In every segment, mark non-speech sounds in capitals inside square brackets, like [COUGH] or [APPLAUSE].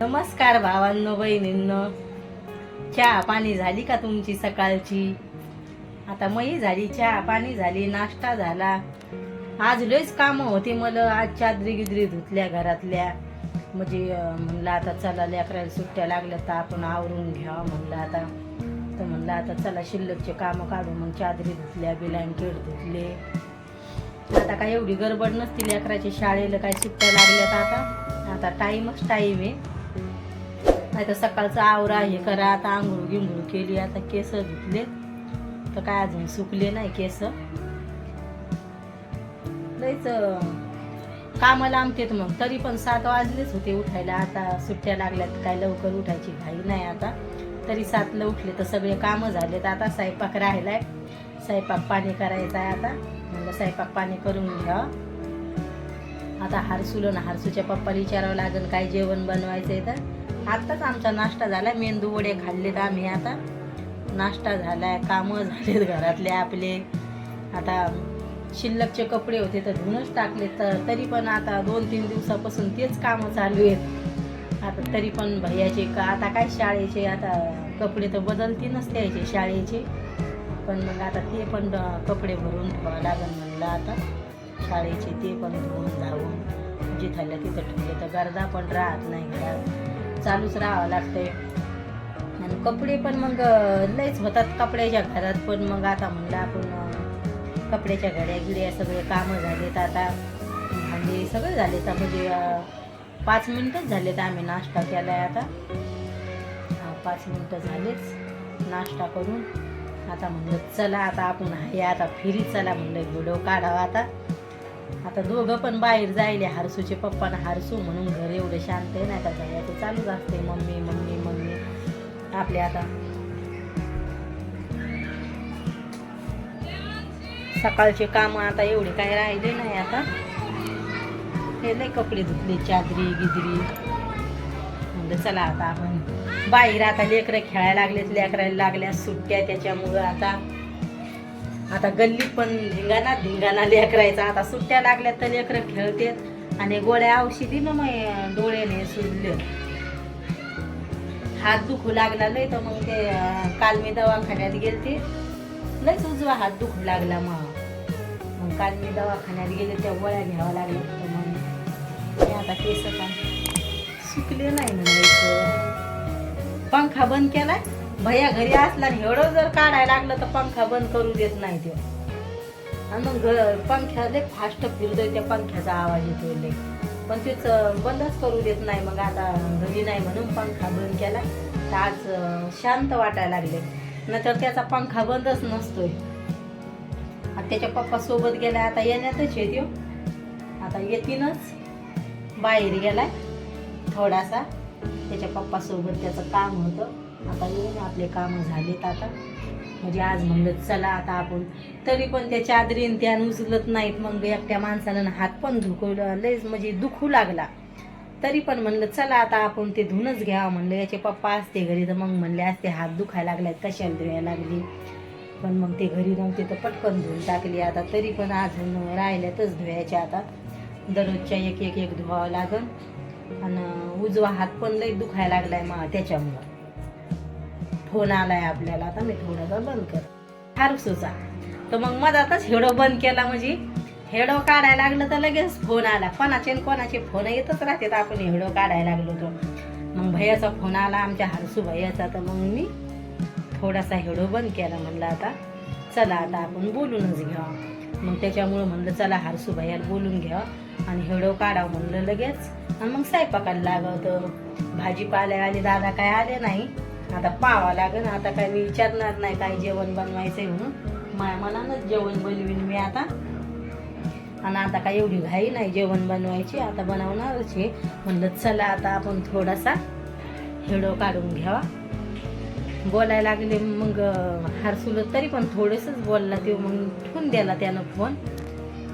नमस्कार भावांनो बहिणींनो. चहा पाणी झाली का तुमची सकाळची? आता मई झाली चहा पाणी झाली नाश्ता झाला. आज लयच कामं होती मला आज चादरी गिदरी धुतल्या घरातल्या. म्हणजे म्हणलं आता चला लेकराला सुट्ट्या लागल्या तर आपण आवरून घ्यावं म्हणलं आता. तर म्हणलं आता चला शिल्लकचे कामं काढू मग चादरी धुतल्या ब्लँकेट धुतले. आता काय एवढी गडबड नसती लेकराच्या शाळेला काय सुट्ट्या लागल्यात आता. आता टाईमच टाईम आहे. नाही तर सकाळचं आवरा हे करा. आता आंघोळ गिंघोळ केली आता केस धुतले. तर काय अजून सुकले नाही केस. लयच कामाला आमतेत मग. तरी पण सात वाजलेच होते उठायला. आता सुट्ट्या लागल्यात काय लवकर उठायची घाई नाही आता. तरी सातला उठले तर सगळे कामं झालेत. आता स्वयंपाक राहिलाय. स्वयंपाक पाणी करायचं आहे आता. म्हणलं स्वयंपाक पाणी करून घ्या. आता हारसूला ना हारसूच्या पप्पाला विचारावं लागेल काय जेवण बनवायचं आहे तर. आत्ताच आमचा नाश्ता झाला. मेंदू वडे खाल्लेत आम्ही आता. नाश्ता झालाय कामं झालेत घरातले आपले. आता शिल्लकचे कपडे होते तर धुवूनच टाकले तर तरी पण आता दोन तीन दिवसापासून तेच कामं चालू आहेत. आता तरी पण भैयाचे का आता काय शाळेचे आता कपडे तर बदलतीनच त्याचे शाळेचे. पण मग आता ते पण कपडे भरून ठेवावं लागेल म्हणलं आता. शाळेचे ते पण धुवून जाऊन जिथल्या तिथं ठेवले तर गर्दा पण राहत नाही घरात. चालूच राहावं लागते आणि कपडे पण मग लईच लयच होतात कपड्याच्या घरात पण मग आता म्हणलं आपण कपड्याच्या घड्या गिड्या सगळे कामं झालेत आता. भांडे सगळे झालेत तर म्हणजे पाच पाच झाले झालेत आम्ही नाश्ता केलाय आता. पाच मिनटं झालेच नाश्ता करून. आता म्हणलं चला आता आपण आहे आता फिरी चला म्हणलं व्हिडिओ काढावा आता. आता दोघं पण बाहेर जायले हारसूचे पप्पा ना हारसू म्हणून घर एवढं शांत आहे नाही का जायचं चालूच असते मम्मी मम्मी मम्मी. आपले आता. सकाळचे काम आता एवढे काय राहिले नाही आता. हे नाही कपडे धुतले चादरी गिदरी. म्हणलं चला आता आपण बाहेर आता लेकरं खेळायला लागलेत लेकरायला लागल्या सुट्ट्या त्याच्यामुळं आता. आता गल्लीत पण धिंगाणा धिंगाणा लेकरायचा. आता सुट्ट्या लागल्या तर लेकरं खेळतेत. आणि गोळ्या औषधी ना मग डोळ्याने सुजले. हात दुखू लागला लय तर मग ते काल मी दवाखान्यात गेलते. लयच उजवा हात दुखू लागला मग. मग काल मी दवाखान्यात गेले त्या गोळ्या घ्याव्या लागल्या. तर मग आता केस पण सुकले नाही म्हणायचं पंखा बंद केलाय? भैया घरी असला आणि एवढं जर काढायला लागलं तर पंखा बंद करू देत नाही ते. आणि मग घ- पंख्या लय फास्ट फिरतोय त्या पंख्याचा आवाज येतोय लय. पण तेच बंदच करू देत नाही. मग आता घरी नाही म्हणून पंखा बंद केला. तर आज शांत वाटायला लागले. नाहीतर त्याचा पंखा बंदच नसतोय. आता त्याच्या पप्पा सोबत गेलाय. आता येण्यातच येतो आता येतीनच बाहेर गेलाय थोडासा. त्याच्या पप्पा सोबत त्याचं काम होतं. आता येऊन आपले कामं झालेत आता. म्हणजे आज म्हणलं चला आता आपण. तरी पण त्या चादरीन त्या उचलत नाहीत. मग एकट्या माणसानं हात पण धुकवलं लयच म्हणजे दुखू लागला. तरी पण म्हणलं चला आता आपण ते धुनच घ्यावं म्हणलं. याचे पप्पा असते घरी तर मग म्हणले असते हात दुखायला लागल्यात कशाला धुवायला लागली? पण मग ते घरी नव्हते तर पटकन धुवून टाकली. आता तरी पण अजून राहिल्यातच धुवायच्या आता. दररोजच्या एक एक एक धुवावं लागन. आणि उजवा हात पण लई दुखायला लागलाय मग त्याच्यामुळं. फोन आलाय आपल्याला आता मी थोडासा बंद कर. हारसूचा तर मग मधातच हेडो बंद केला म्हणजे हेडो काढायला लागलं तर लगेच फोन आला. कोणाचे कोणाचे फोन येतच राहतात आपण हेडो काढायला लागलो तर मग भैयाचा फोन आला आमच्या हारसू भैयाचा. तर मग मी थोडासा हेडो बंद केला म्हणलं आता चला आता आपण बोलूनच घ्या मग त्याच्यामुळं म्हणलं चला हारसू भैयाला बोलून घ्या आणि हेडो काढावं म्हणलं लगेच. आणि मग स्वयंपाकाला लागवतं भाजीपाले आले दादा काय आले नाही. आता पावा लागेल आता काय मी विचारणार नाही काय जेवण बनवायचंय म्हणून. माझ्या मनानच जेवण बनवीन मी आता. आणि आता काय एवढी घाई नाही जेवण बनवायची आता बनवणारच हे म्हणलं चला आता आपण थोडासा हेडो काढून घ्यावा. बोलायला लागले मग हारसुलं तरी पण थोडंसंच बोलला ते मग ठेवून द्याला त्यानं फोन.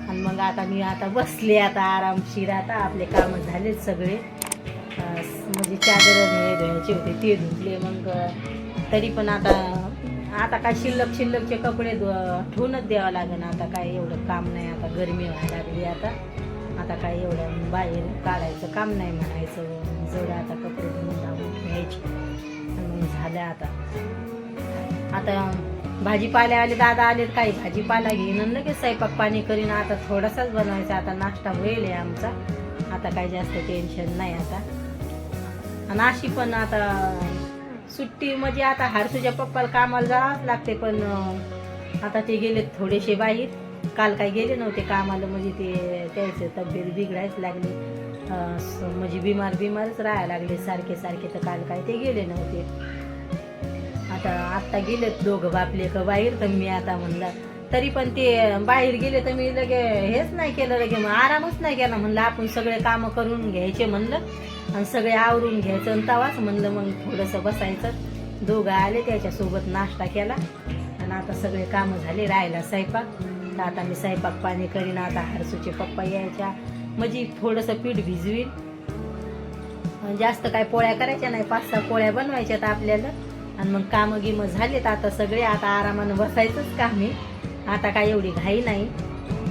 आणि मग आता मी आता बसले आता आरामशीर आता आपले कामं झालेत सगळे. म्हणजे चादर हे धुवायचे होते ते धुतले. मग तरी पण आता आता काय शिल्लक शिल्लकचे कपडे धु- ठेवूनच द्यावं लागेल आता काय एवढं काम नाही आता गरमी व्हायला लागली आता. आता काय एवढं बाहेर काढायचं काम नाही म्हणायचं. जवळ आता कपडे धुवून झालं आता. आता भाजीपाले आले दादा आले काही भाजीपाला घेईन. लगेच स्वयंपाक पाणी करीन. आता थोडासाच बनवायचा. आता नाश्ता होईल आहे आमचा. आता काही जास्त टेन्शन नाही आता. आणि अशी पण आता सुट्टी म्हणजे आता हारसूच्या पप्पाला कामाला जावंच लागते पण आता ते गेले थोडेसे बाहेर. काल काही गेले नव्हते कामाला म्हणजे ते त्याचे तब्येत बिघडायच लागली. म्हणजे बिमार बिमारच राहायला लागले सारखे सारखे तर काल काय ते गेले नव्हते. आता आत्ता गेलेत दोघं बापले का बाहेर तर मी आता म्हणलं तरी पण ते बाहेर गेले तर मी लगे हेच नाही केलं लगे मग आरामच नाही केला म्हणलं आपण सगळे कामं करून घ्यायचे म्हणलं. आणि सगळे आवरून घ्यायचं आणि तवाच म्हणलं मग थोडंसं बसायचं. दोघं आले त्याच्यासोबत नाश्ता केला. आणि आता सगळे कामं झाले राहिला स्वयंपाक. तर आता मी स्वयंपाक पाणी करीन आता हरसूचे पप्पा यायच्या. म्हणजे थोडंसं पीठ भिजवीन. जास्त काय पोळ्या करायच्या नाही पाच सहा पोळ्या बनवायच्यात आपल्याला. आणि मग कामं गिमं झालेत आता सगळे आता आरामानं बसायचंच कामे. आता काय एवढी घाई नाही.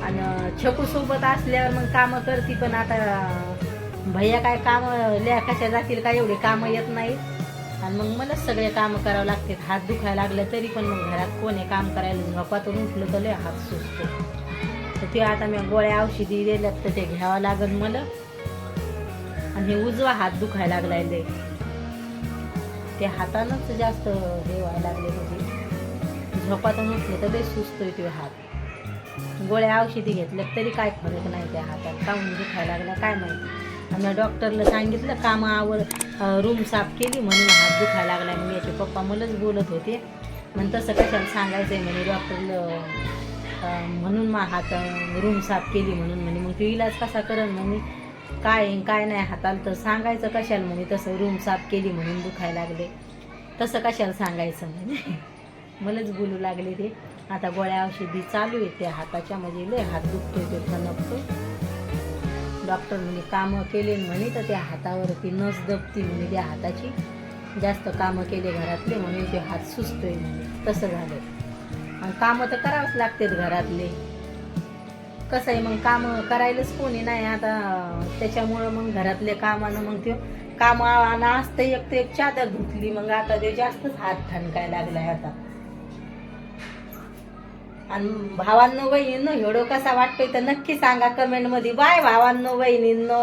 आणि छकूसोबत असल्यावर मग कामं करते पण आता भैया काय कामं ल्या कशा जातील काय एवढे कामं येत नाहीत. आणि मग मलाच सगळे कामं करावं लागतात. हात दुखायला लागलं तरी पण मग घरात कोण आहे काम करायला? झोपातून उठलं तर लय हात सुचतो तर ते आता मी गोळ्या औषधी दिल्यात तर ते घ्यावं लागेल मला. आणि हे उजवा हात दुखायला लागलाय लय. ते हातानंच जास्त हे व्हायला लागले म्हणजे. झोपातून उठले तर लय सुचतोय ते हात. गोळ्या औषधी घेतल्या तरी काय फरक नाही त्या हातात. काऊन दुखायला लागला काय माहिती. आणि डॉक्टरला सांगितलं कामावर रूम साफ केली म्हणून हात दुखायला लागला मी याचे पप्पा मलाच बोलत होते. मग तसं कशाला सांगायचं आहे म्हणे डॉक्टरला म्हणून मा हात रूम साफ केली म्हणून. म्हणे मग तू इलाज कसा करन म्हणे काय काय नाही हाताला तर सांगायचं कशाला? म्हणे तसं रूम साफ केली म्हणून दुखायला लागले. तसं कशाला सांगायचं? म्हणे. [LAUGHS] मलाच बोलू लागले ते. आता गोळ्या औषधी चालू आहे त्या हाताच्या म्हणजे लय हात दुखतोय ते ठणकतोय डॉक्टर म्हणे कामं केले म्हणे तर त्या हातावरती नस दबती म्हणे त्या हाताची. जास्त कामं केले घरातले म्हणे ते हात सुचतोय म्हणे. तसं झालं आणि कामं तर करावंच लागतात घरातले. कसं आहे मग कामं करायलाच कोणी नाही. आता त्याच्यामुळं मग घरातले कामानं मग ते आणि असतं एक ते एक चादर धुतली. मग आता ते जास्तच हात ठणकाय लागलाय आता. आणि भावांनो बहिणींनो एवढं कसा वाटतोय तर नक्की सांगा कमेंटमध्ये बाय भावांनो बहिणींनो